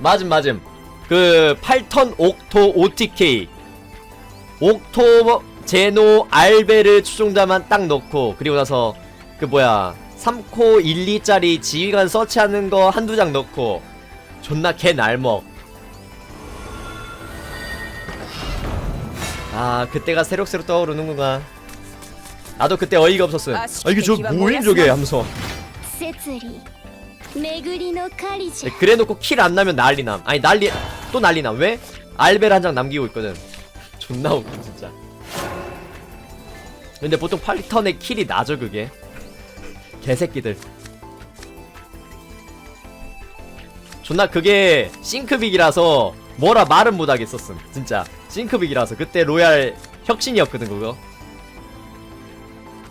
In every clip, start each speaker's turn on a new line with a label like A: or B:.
A: 맞음 맞음 그 8턴 옥토 OTK 옥토 제노 알베르 추종자만 딱 넣고 그리고 나서 그 뭐야 3코 1, 2짜리 지휘관 서치하는 거 한두 장 넣고 존나 개 날먹 아 그때가 새록새록 떠오르는구나 나도 그때 어이가 없었음 아 이게 저 뭐임 저게 하면서 네, 그래놓고 킬 안 나면 난리남. 아니 난리 또 난리남. 왜? 알벨 한 장 남기고 있거든. 존나 웃겨 진짜. 근데 보통 8턴에 킬이 나죠 그게? 개새끼들. 존나 그게 싱크빅이라서 뭐라 말은 못하겠었음 진짜. 싱크빅이라서. 그때 로얄 혁신이었거든 그거.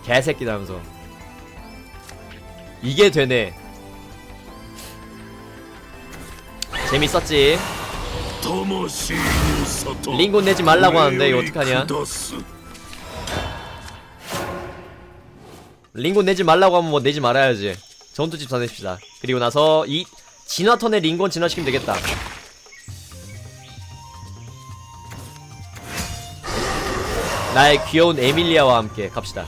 A: 개새끼들 하면서. 이게 되네 재밌었지. 링곤 내지 말라고 하는데 이거 어떡하냐? 링곤 내지 말라고 하면 뭐 내지 말아야지. 전투집 전해십시다. 그리고 나서 이 진화 턴에 링곤 진화시키면 되겠다. 나의 귀여운 에밀리아와 함께 갑시다.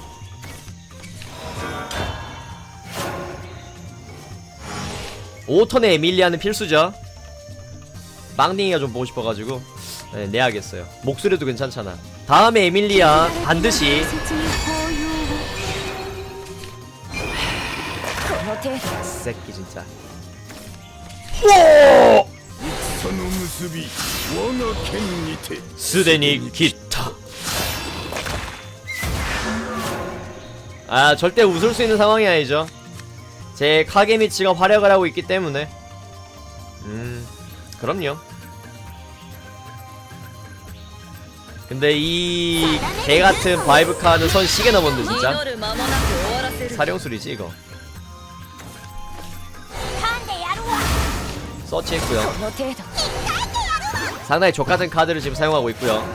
A: 5턴의 에밀리아는 필수죠. 빵딩이가 좀 보고 싶어가지고 네, 내야겠어요 목소리도 괜찮잖아 다음에 에밀리아 반드시
B: 説に抱擁をこの程度
A: 새끼 진짜
C: 戦の結び我が剣にて
A: すでに切った아 절대 웃을 수 있는 상황이 아니죠 제 카게미치가 활약을 하고 있기 때문에 음 그럼요. 근데 이 개같은 바이브 카는 선 시계 넘었는데 진짜. 사령술이지 이거. 서치했고요. 상당히 족같은 카드를 지금 사용하고 있고요.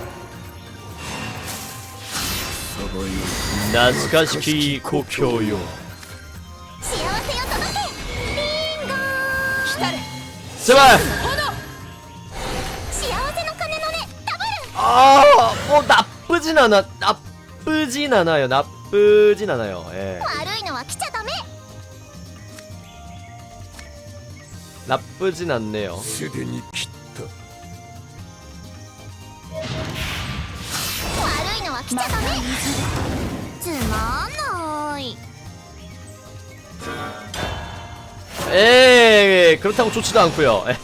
A: 나스카시키 코쿄요. 제발! 나쁘진 않아. 나쁘진 않아요. 나쁘진 않아요. 예.
B: 悪いのは来ちゃダメ
A: 나쁘진 않네요.
C: すでに切った
B: 悪いのは来ちゃダメつまんない
A: 에 그렇다고 좋지도 않고요. 에.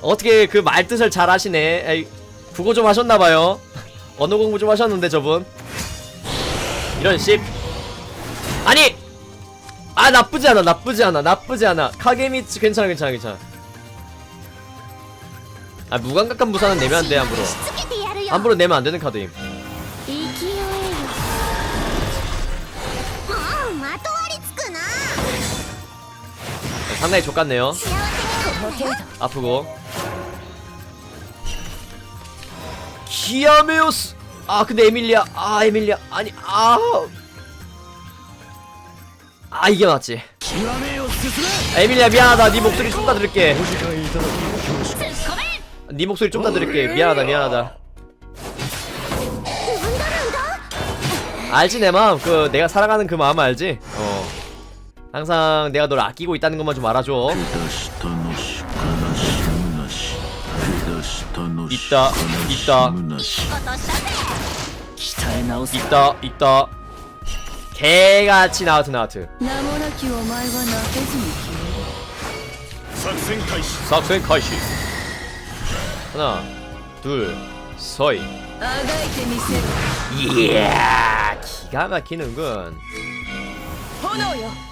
A: 어떻게 그 말뜻을 잘 하시네. 에이, 국어 좀 하셨나봐요. 언어 공부 좀 하셨는데 저분? 이런 씹 아니! 아 나쁘지 않아 나쁘지 않아 나쁘지 않아. 카게미츠 괜찮아 괜찮아 괜찮아. 아 무감각한 부사는 내면 안돼 함부로. 함부로 내면 안되는 카드임.
B: 아,
A: 상당히 족같네요.
B: 아, 네.
A: 아프고. 기아 메우스 아 근데 에밀리아 아 에밀리아 아니 아 아, 이게 맞지. 에밀리아, 미안하다. 네 목소리 좀 더 들을게. 네 목소리 좀 더 들을게. 미안하다, 미안하다. 알지, 내 마음. 그, 내가 사랑하는 그 마음 알지? 어. 항상 내가 널 아끼고 있다는 것만 좀 알아줘. 있다 있다. 있다 있다. 개같이 나우트 나우트 작생開始 하나 둘 서이. 이야 기가 막히는군.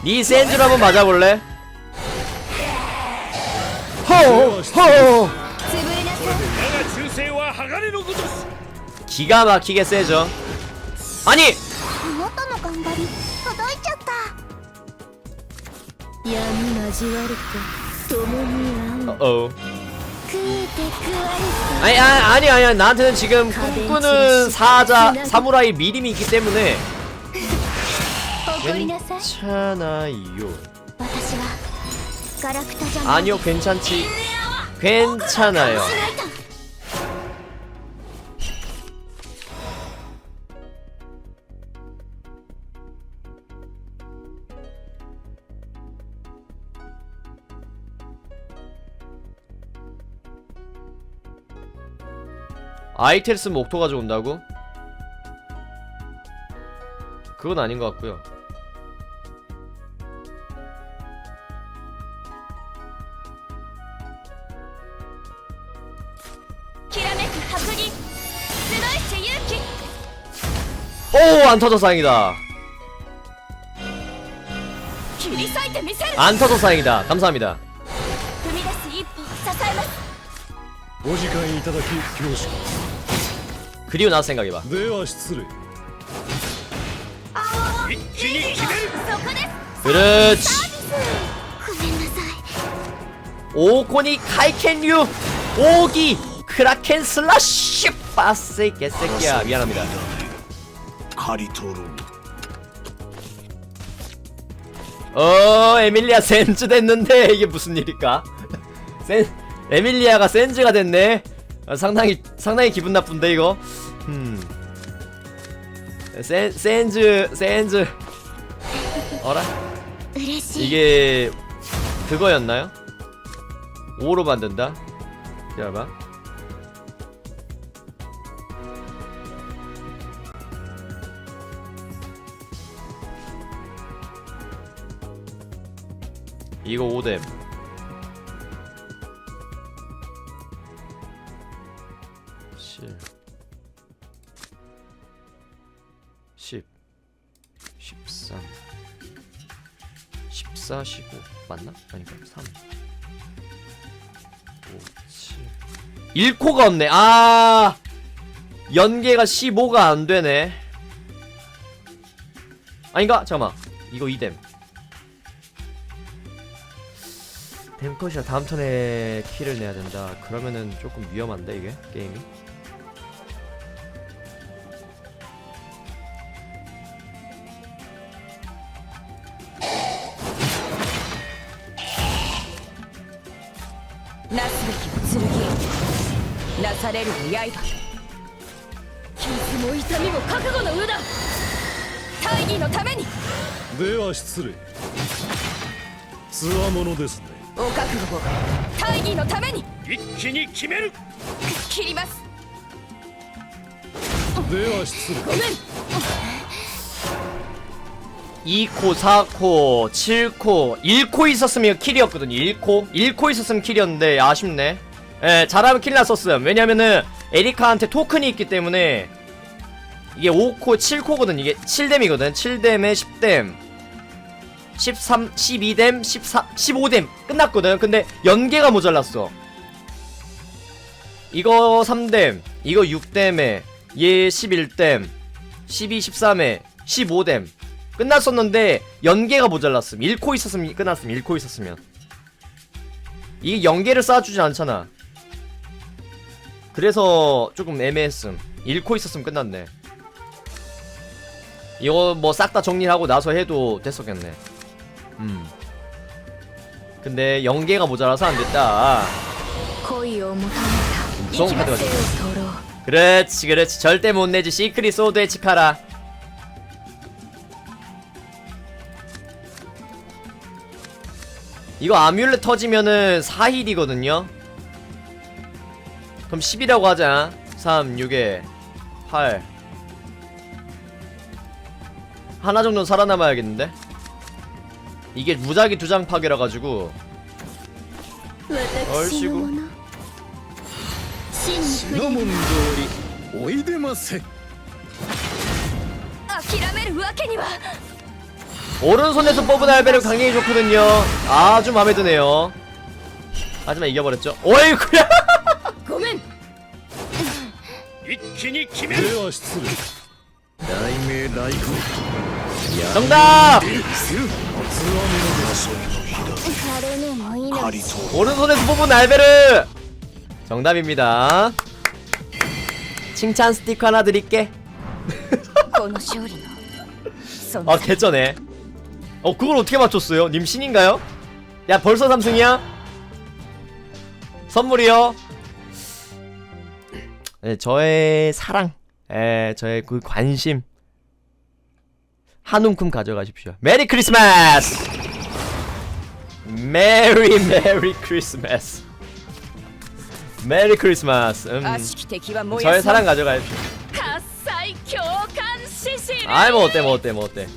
A: 니 센줄 한번 맞아볼래? 호호. 기가 막히게 세죠 아니! 어어. 아니 아, 아니 아니 나한테는 지금 꿈꾸는 사자 사무라이 미림이 있기 때문에 괜찮아요. 아니요 괜찮지. 괜찮아요. 아이텔 쓰면 옥토 가져온다고? 그건 아닌 것 같고요
B: きらめく白銀集いし勇気
A: 오! 안 터져서 다행이다
B: 切り裂いてみせる
A: 안 터져서 다행이다 감사합니다
B: 踏み出す一歩を支えます
D: お時間いただき恐縮
A: 그리고 나서 생각해봐. 그렇지. 오코니 카이켄류 오기 크라켄 슬라시 빠세 개새끼야 미안합니다.
C: 카리토루.
A: 어 에밀리아 센즈 됐는데 이게 무슨 일일까? 센 에밀리아가 센즈가 됐네. 아, 상당히 상당히 기분 나쁜데 이거? 음. 센, 센즈 센즈. 어라? 이게 그거였나요? 5로 만든다? 기다려봐. 이거 5뎀. 7 10 13 14 15 맞나? 아니까 3 5 7 1코가 없네. 아! 연계가 15가 안되네. 아닌가? 잠깐만. 이거 이뎀 댐컷이라 다음 턴에 키를 내야 된다. 그러면은 조금 위험한데 이게? 게임이?
E: 刃
B: 傷も痛みも覚悟の上だ大義のために
D: では失礼つわものですね
E: お覚悟を
B: 大義のために
D: 一気に決める
B: 切ります
D: では失礼
B: ごめん
A: 2코, 4코, 7코, 1코 있었으면 킬이었거든요. 1코. 1코 있었으면 킬이었는데 아쉽네. 예, 잘하면 킬 났었음. 왜냐면은 에리카한테 토큰이 있기 때문에 이게 5코, 7코거든. 이게 7뎀이거든. 7뎀에 10뎀. 13, 12뎀, 14, 15뎀 끝났거든. 근데 연계가 모자랐어. 이거 3뎀, 이거 6뎀에 얘 11뎀, 12, 13에 15뎀. 끝났었는데 연계가 모자랐음 1코 있었으면 끝났음 1코 있었으면 이게 연계를 쌓아주지 않잖아 그래서 조금 애매했음. 잃고 있었으면 끝났네. 이거 뭐 싹 다 정리하고 나서 해도 됐었겠네. 음. 근데 연계가 모자라서 안됐다. 무서운 카드가 그렇지 그렇지. 절대 못내지. 시크릿 소드의 치카라. 이거 아뮬렛 터지면은 4힐이거든요? 그럼 10이라고 하자. 3, 6에 8 하나 정도는 살아남아야겠는데? 이게 무작위 두 장 파괴라 가지고.
D: 얼씨구. 시노몬
B: 도리 오이데마세.
A: 오른손에서 뽑은 알베르 강력히 좋거든요. 아주 마음에 드네요. 하지만 이겨버렸죠. 오이쿠야!
D: 一気に決めるでは失礼
C: 雷鳴雷風
A: 정답
D: つわものです
B: 彼にも命
C: カリトロ
A: 오른손에서 뽑은 알베르 정답입니다 칭찬 스티커 하나 드릴게
E: この勝利の存
A: 아
E: 在
A: 개쩌네 어 그걸 어떻게 맞췄어요? 님 신인가요? 야 벌써 삼승이야? 선물이요? 예, 저의 사랑, 에, 저의 그 관심 한 움큼 가져가십시오. 메리 크리스마스! 메리 메리 크리스마스. 메리 크리스마스. 음, 저의 사랑 가져가십시오. 아이 뭐 어때 뭐 어때 뭐 어때.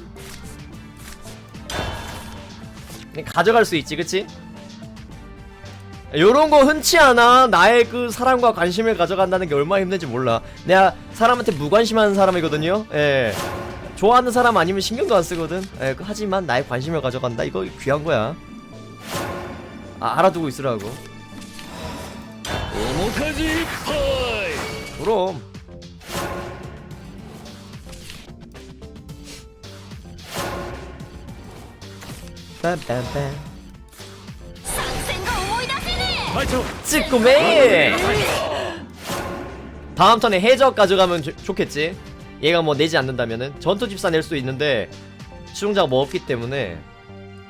A: 가져갈 수 있지, 그치? 요런 거 흔치 않아. 나의 그 사랑과 관심을 가져간다는 게 얼마나 힘든지 몰라. 내가 사람한테 무관심한 사람이거든요. 예. 좋아하는 사람 아니면 신경도 안 쓰거든. 예 그 하지만 나의 관심을 가져간다. 이거 귀한 거야. 아 알아두고 있으라고.
D: 오모카지 파이!
A: 그럼. 빰빰빰. 찌꾸맹이 다음 턴에 해적 가져가면 조, 좋겠지. 얘가 뭐 내지 않는다면은 전투집사 낼 수도 있는데 수종자가 뭐 없기 때문에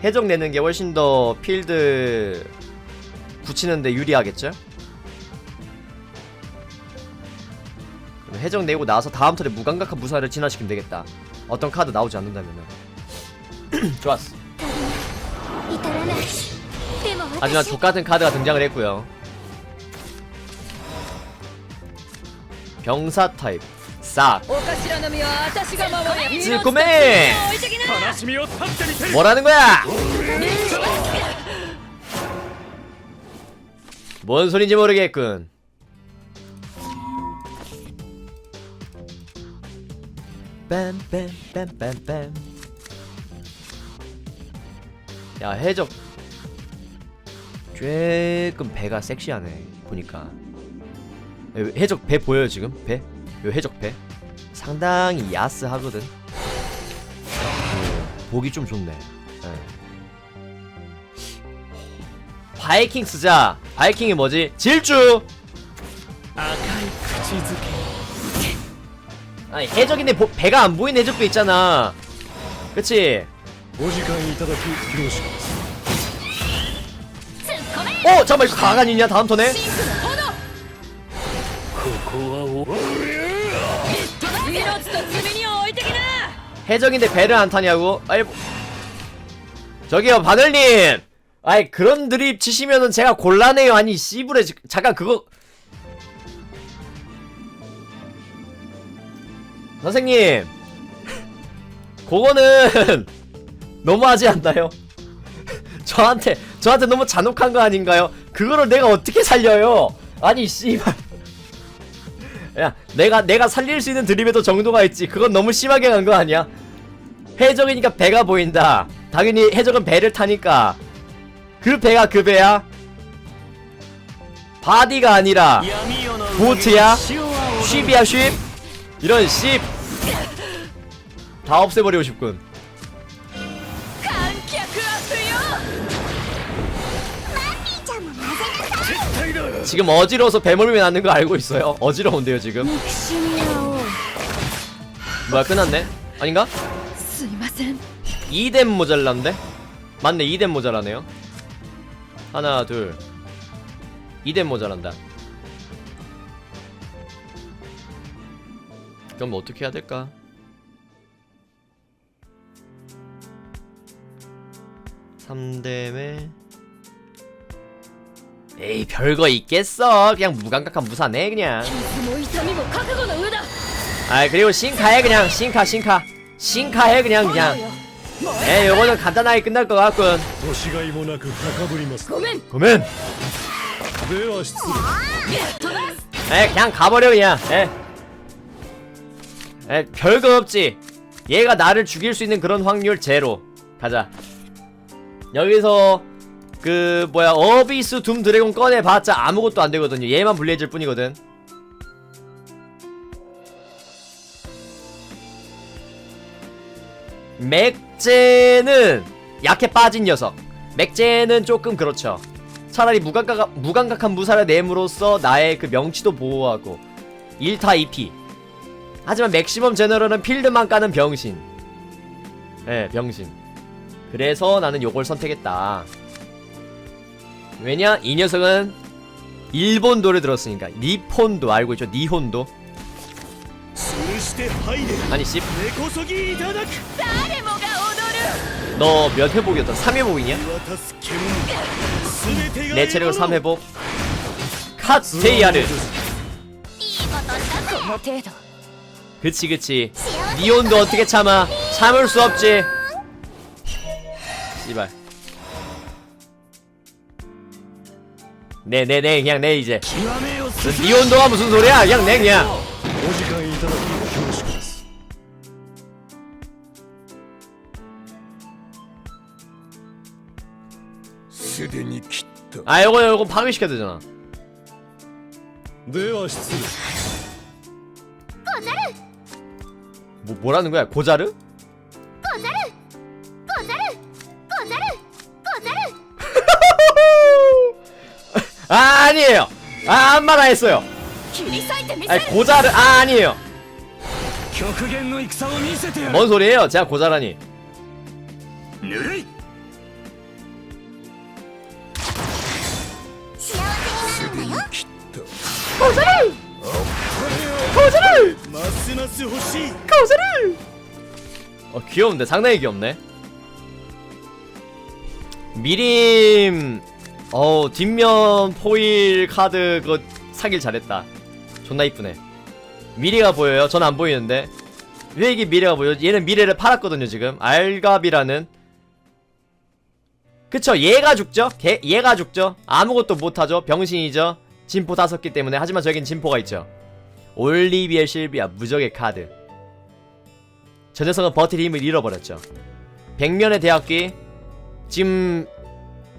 A: 해적 내는 게 훨씬 더 필드 붙이는데 유리하겠죠? 그럼 해적 내고 나서 다음 턴에 무감각한 무사를 진화시키면 되겠다. 어떤 카드 나오지 않는다면은. 좋았어. 하지만 족같은 카드가 등장을 했고요. 병사 타입 싹.
D: 찌꾸맨
A: 뭐라는 거야? 뭔 소린지 모르겠군. 빰빰빰빰빰. 야 해적. 조금 배가 섹시하네 보니까 에, 해적 배 보여요 지금 배? 요 해적 배 상당히 야스하거든 오, 보기 좀 좋네 예. 바이킹 쓰자 바이킹이 뭐지? 질주
D: 赤い口づけ
A: 아니 해적인데 보- 배가 안 보이는 해적도 있잖아 그치?
D: お時間いただき了承
B: 突っ込め
A: 어 잠깐만 이거 가간이냐 다음 턴에? 해적인데 배를 안 타냐고? 아이 저기요 바늘님 아이 그런 드립 치시면은 제가 곤란해요 아니 씨부레 잠깐 그거 선생님 그거는 너무하지 않나요? 저한테 저한테 너무 잔혹한 거 아닌가요? 그거를 내가 어떻게 살려요? 아니 씨발 야 내가 내가 살릴 수 있는 드립에도 정도가 있지 그건 너무 심하게 간 거 아니야? 해적이니까 배가 보인다 당연히 해적은 배를 타니까 그 배가 그 배야? 바디가 아니라 보트야? 쉽이야 쉽? 이런 쉽다 없애버리고 싶군 지금 어지러워서 배멀미 나는 거 알고 있어요. 어지러운데요 지금. 뭐야 끝났네? 아닌가? 이뎀 모자란데? 맞네 이뎀 모자라네요. 하나 둘. 이뎀 모자란다. 그럼 어떻게 해야 될까? 삼댐에 에이 별거 있겠어. 그냥 무감각한 무사네 그냥. 아 그리고 신카해 그냥. 신카 신카. 신카해 그냥 그냥. 에이 요거는 간단하게 끝날 것 같군.
D: 고멘
E: 예. 에이
A: 그냥 가버려 그냥. 에이 에이 별거 없지. 얘가 나를 죽일 수 있는 그런 확률 제로. 가자. 여기서 그 뭐야 어비스 둠 드래곤 꺼내봤자 아무것도 안 되거든요. 얘만 불리해질 뿐이거든. 맥제는 약해 빠진 녀석. 맥제는 조금 그렇죠. 차라리 무감각, 무감각한 무사를 내므로써 나의 그 명치도 보호하고. 1타 2피. 하지만 맥시멈 제너럴은 필드만 까는 병신. 예 병신. 그래서 나는 요걸 선택했다 왜냐? 이 녀석은 일본도를 들었으니까. 니폰도 알고 있죠? 니혼도. 아니 씨너몇 회복이었다? 3회복이냐? 내 체력 3회복. 카스테이아르. 그치 그치. 니혼도 어떻게 참아? 참을 수 없지. 씨발. 네, 네, 네, 그냥 네 이제.
D: 네
A: 니 온도가 무슨 소리야? 그냥 내 그냥. 아 요거 요거 파괴시켜야 되잖아. 뭐 뭐라는 거야? 고자르?
B: 고자르!
A: 아 아니에요. 아 안마다 했어요. 아 고자를 아 아니에요. 뭔 소리예요? 제가 고자라니. 고자를!
D: 고자를!
A: 고자를! 어 귀여운데 상당히 귀엽네. 미림 어 뒷면 포일 카드 그거 사길 잘했다. 존나 이쁘네. 미래가 보여요? 전 안 보이는데. 왜 이게 미래가 보여? 얘는 미래를 팔았거든요 지금. 알갑이라는. 그쵸 얘가 죽죠? 걔, 얘가 죽죠? 아무것도 못하죠? 병신이죠? 진포 다 썼기 때문에. 하지만 저긴 진포가 있죠. 올리비에 실비아 무적의 카드. 저 녀석은 버틸 힘을 잃어버렸죠. 백면의 대학기 지금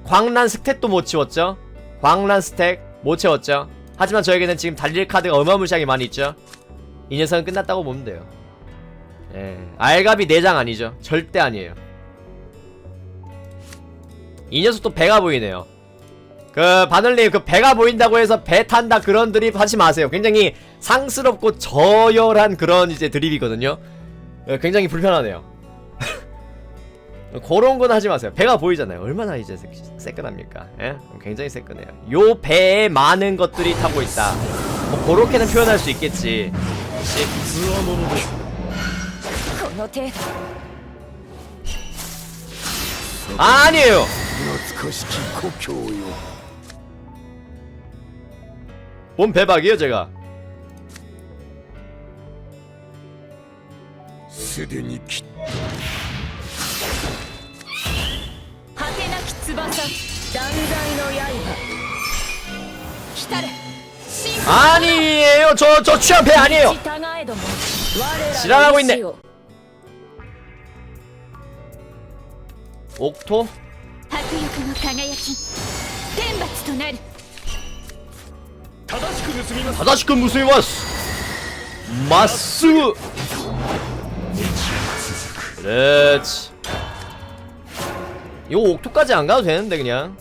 A: 광란 스탯도 못 채웠죠? 광란 스택 못 채웠죠? 하지만 저에게는 지금 달릴 카드가 어마무시하게 많이 있죠? 이 녀석은 끝났다고 보면 돼요. 예, 알갑이 4장 아니죠? 절대 아니에요. 이 녀석도 배가 보이네요. 그 바늘님 그 배가 보인다고 해서 배 탄다 그런 드립 하지 마세요. 굉장히 상스럽고 저열한 그런 이제 드립이거든요. 예, 굉장히 불편하네요 그런 건 하지 마세요 배가 보이잖아요 얼마나 이제 새- 새끈합니까 예? 굉장히 새끈해요 요 배에 많은 것들이 타고 있다 뭐 그렇게는 표현할 수 있겠지
D: つわものです
E: この程度
A: 아니에요
D: 懐かしき故郷よ
A: 뭔 배박이에요 제가
D: すでに切っ
E: 果 翼断罪の刃
B: 来たる進
A: 아니에요 저 저 취한 배 아니에요
E: 従えども我ら
A: 지랄하고 있네.
E: の意志を
A: 옥토
B: 迫力の輝き天罰となる
D: た正しく盗みます
A: 다다시큰 무스이 마스 마스 그렇지 요 옥토까지 안 가도 되는데 그냥.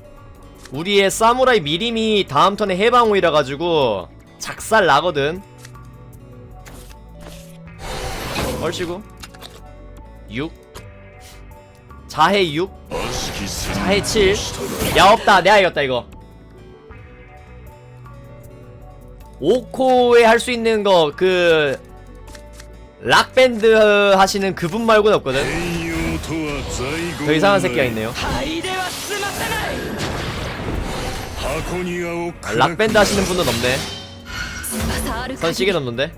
A: 우리의 사무라이 미림이 다음 턴에 해방호이라 가지고 작살 나거든. 얼씨구. 6 자해 6 자해 7야 없다. 내가 이겼다 이거. 5코에 할 수 있는 거 그 락밴드 하시는 그분 말고는 없거든. 더 이상한 새끼가 있네요. 아, 락밴드 하시는 분은 없네. 선 시계 넘는데?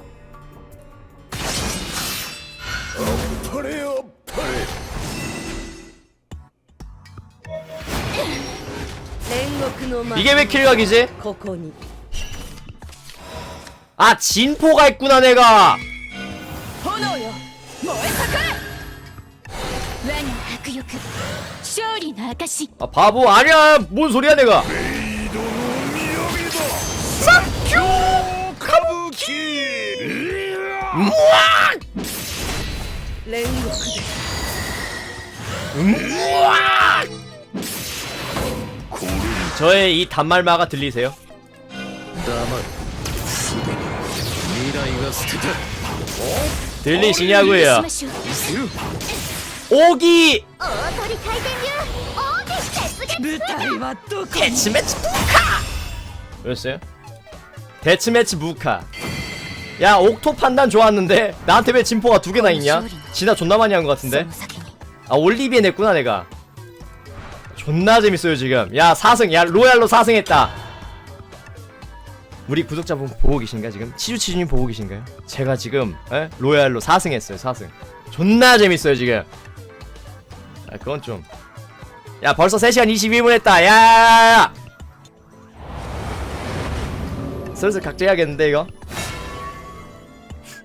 A: 이게 왜 킬각이지? 아 진포가 있구나 내가. 아 바보 아니야! 뭔 소리야 내가!
C: 사쿄
E: 카부키!
A: 저의 이 단말마가 들리세요? 들리시냐고요? 오기!
E: 그
A: 대치매치 무카 왜랬어요? 대치매치 무카 야 옥토 판단 좋았는데 나한테 왜 진포가 두 개나 있냐? 진화 존나 많이 한 것 같은데? 아 올리비에 냈구나 내가. 존나 재밌어요 지금. 야 4승 야 로얄로 4승 했다. 우리 구독자분 보고 계신가 지금? 치주치주님 보고 계신가요? 제가 지금 에? 로얄로 4승 했어요 4승. 존나 재밌어요 지금. 아 그건 좀 야 벌써 3시간 22분 했다 야야야야 슬슬 각제해야겠는데 이거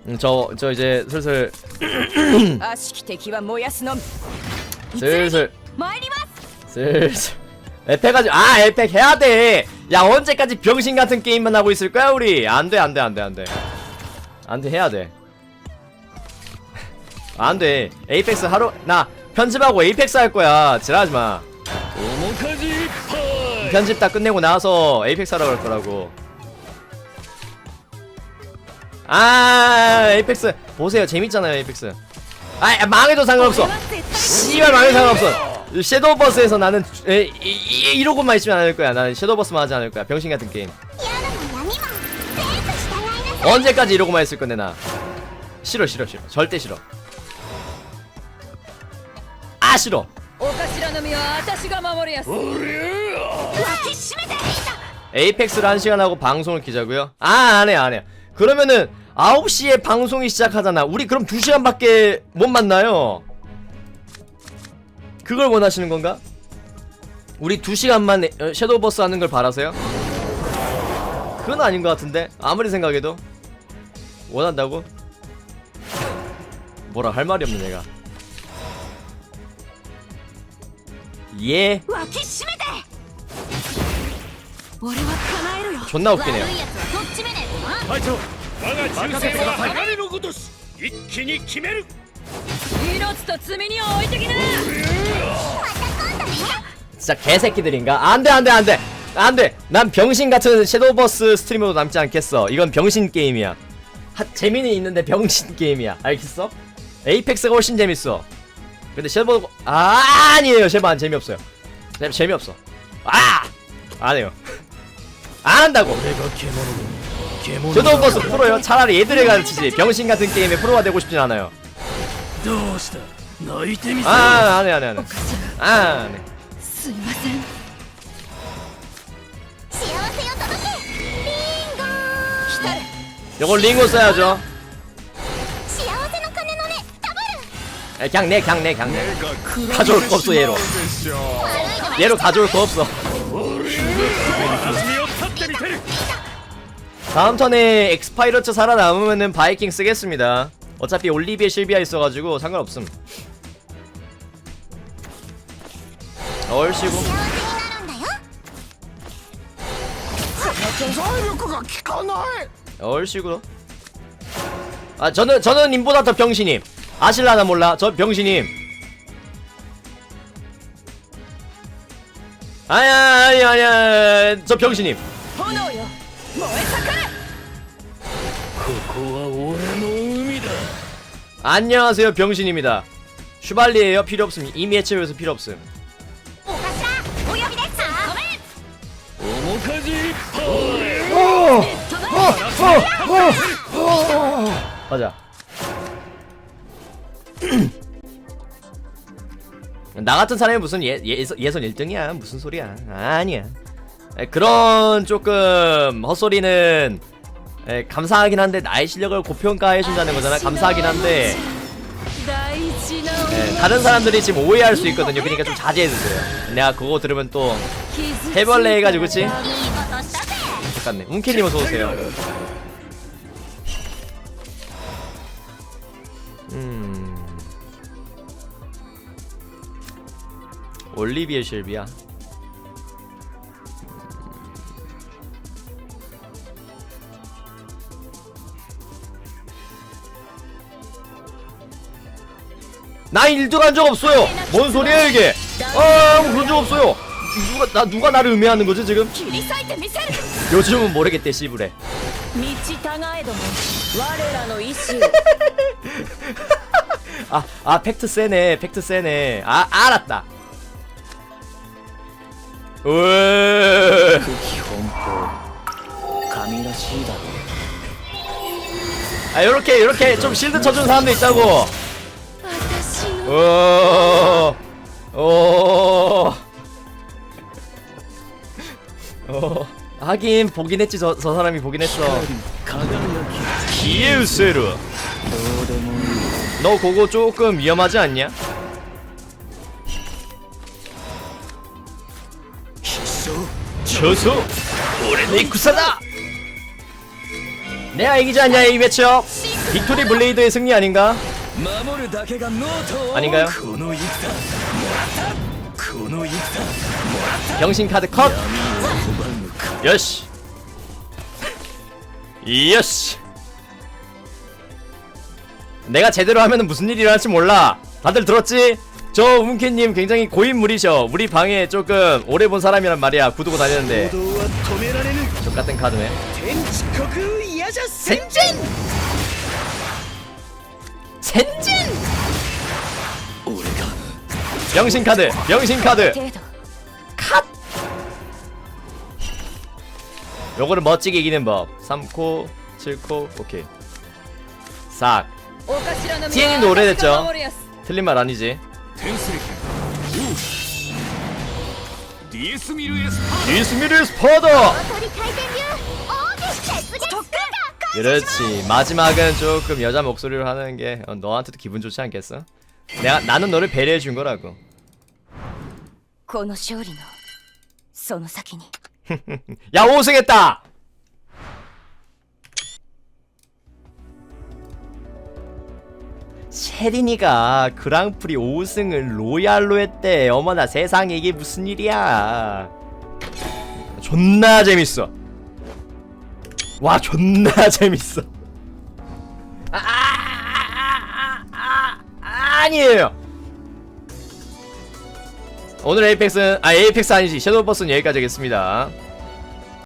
A: 음, 저, 저 이제 슬슬
E: 悪しき敵は燃やすのみ
A: 슬슬
E: 参ります
A: 슬슬 에펙 하지 아 에펙 해야 돼야 언제까지 병신 같은 게임만 하고 있을 거야 우리 안돼 안돼 안돼 안돼 안돼 해야 돼 안돼 에이펙스 하루 나 편집하고 에이펙스 할 거야. 지랄하지 마. 편집 다 끝내고 나서 에이펙스 하러 갈 거라고. 아, 에이펙스 보세요. 재밌잖아요, 에이펙스. 아, 망해도 상관없어. 씨발 망해도 상관없어. 섀도우 버스에서 나는 에, 이, 이, 이러고만 있으면 안 할 거야. 나는 섀도우 버스만 하지 않을 거야. 병신 같은 게임. 언제까지 이러고만 있을 건데 나. 싫어, 싫어, 싫어. 절대 싫어. 아 싫어
E: お頭の身は私が守るやす
B: 抱きしめて
A: 에이펙스를 한 시간 하고 방송을 키자고요? 아 안해 안해 그러면은 9시에 방송이 시작하잖아 우리 그럼 2시간밖에 못 만나요 그걸 원하시는 건가? 우리 2시간만 어, 섀도우버스 하는 걸 바라세요? 그건 아닌 것 같은데 아무리 생각해도 원한다고? 뭐라 할 말이 없네 내가 예
B: 抱きしめて俺は叶えるよ
A: 존나 웃기네요
B: 悪いやつはとっちめねえとな
C: 隊長我が忠誠は鋼のごとし一気に決める
E: 命と罪に置いてきな
A: 진짜 개새끼들인가? 안돼 안돼 안돼 안돼 난 병신 같은 섀도우버스 스트리머도 남지 않겠어 이건 병신 게임이야 하, 재미는 있는데 병신 게임이야 알겠어? 에이펙스가 훨씬 재밌어 근데 쉐버 아 아니에요. 쉐버 안 재미없어요. 쉐버 재미없어. 아! 안해요. 안 한다고. 저도 버스 프로요. 차라리 애들에 가르치지. 병신 같은 게임에 프로가 되고 싶진 않아요. 아 안해 안해 안해 아 안해 요걸 링고 써야죠. 야, 그냥 내 그냥 내 그냥 내 가져올 거 없어 얘로 얘로 가져올 거 없어 다음 턴에 엑스파이러츠 살아남으면은 바이킹 쓰겠습니다 어차피 올리비에 실비아 있어가지고 상관없음 얼씨구 얼씨구 아 저는 저는 님보다 더 병신임 아실라나 몰라 저 병신임 아야 아니 아니야 저 병신임
E: 炎よ燃え盛れ
D: ここは俺の海だ
A: 안녕하세요 병신입니다 슈발리에요 필요 없음 이미 해체해서 필요 없음
B: お頭お呼びですか
C: 面かじいっぱい
A: 맞아. 나 같은 사람이 무슨 예, 예, 예선 1등이야? 무슨 소리야? 아니야. 에, 그런 조금 헛소리는 에, 감사하긴 한데 나의 실력을 고평가해 준다는 거잖아. 감사하긴 한데. 에, 다른 사람들이 지금 오해할 수 있거든요. 그니까 좀 자제해 주세요. 내가 그거 들으면 또 해벌레 해가지고 그치? 잠깐네. 운키님 어서오세요. 올리비에 실비야. 나 1등 한 적 없어요. 뭔 소리야 이게? 아 그런 적 없어요. 누가 나 누가 나를 음해하는 거지 지금? 요즘은 모르겠대
E: 씨부레.
A: 아, 아 팩트 세네 팩트 세네. 아 알았다. 으
F: 空気奔放神らしいだろ
A: 아 요렇게 요렇게 좀 실드 쳐주는 사람도 있다고
B: 私の
A: 오, 오, 오. 하긴 보긴 했지 저, 저 사람이 보긴 했어
F: 輝き
A: 기에우세르
F: どうでもいい
A: 너 그거 조금 위험하지 않냐? 저소 오레네이쿠사다 내가 이기지 않냐 이 매치업 빅토리 블레이드의 승리 아닌가? 아닌가요? 병신 카드 컷! 여시! 여시! 내가 제대로 하면 무슨 일이 일어날지 몰라 다들 들었지? 저 움케님 굉장히 고인물이셔 우리 방에 조금 오래 본 사람이란 말이야 구두고 다니는데 저 같은 카드네 센진! 센진! 영신 카드! 영신 카드!
E: 컷!
A: 요거를 멋지게 이기는 법 3코 7코 오케이 싹 티엔님도 오래됐죠? 틀린 말 아니지
C: 天水剣よしディエスミルエスパ
A: 디스미르 스퍼더
B: 鳥回転流奥義雪月スカ
A: 그렇지 마지막은 조금 여자 목소리로 하는 게 어, 너한테도 기분 좋지 않겠어? 내가 나는 너를 배려해 준 거라고
E: この勝利のその先に
A: 야 5승했다! 셰린이가 그랑프리 5승을 로얄로 했대 어머나 세상에 이게 무슨 일이야? 존나 재밌어. 와 존나 재밌어. 아, 아, 아, 아, 아, 아니에요. 오늘 에이펙스는 아 에이펙스 아니지. 섀도우 버스는 여기까지 하겠습니다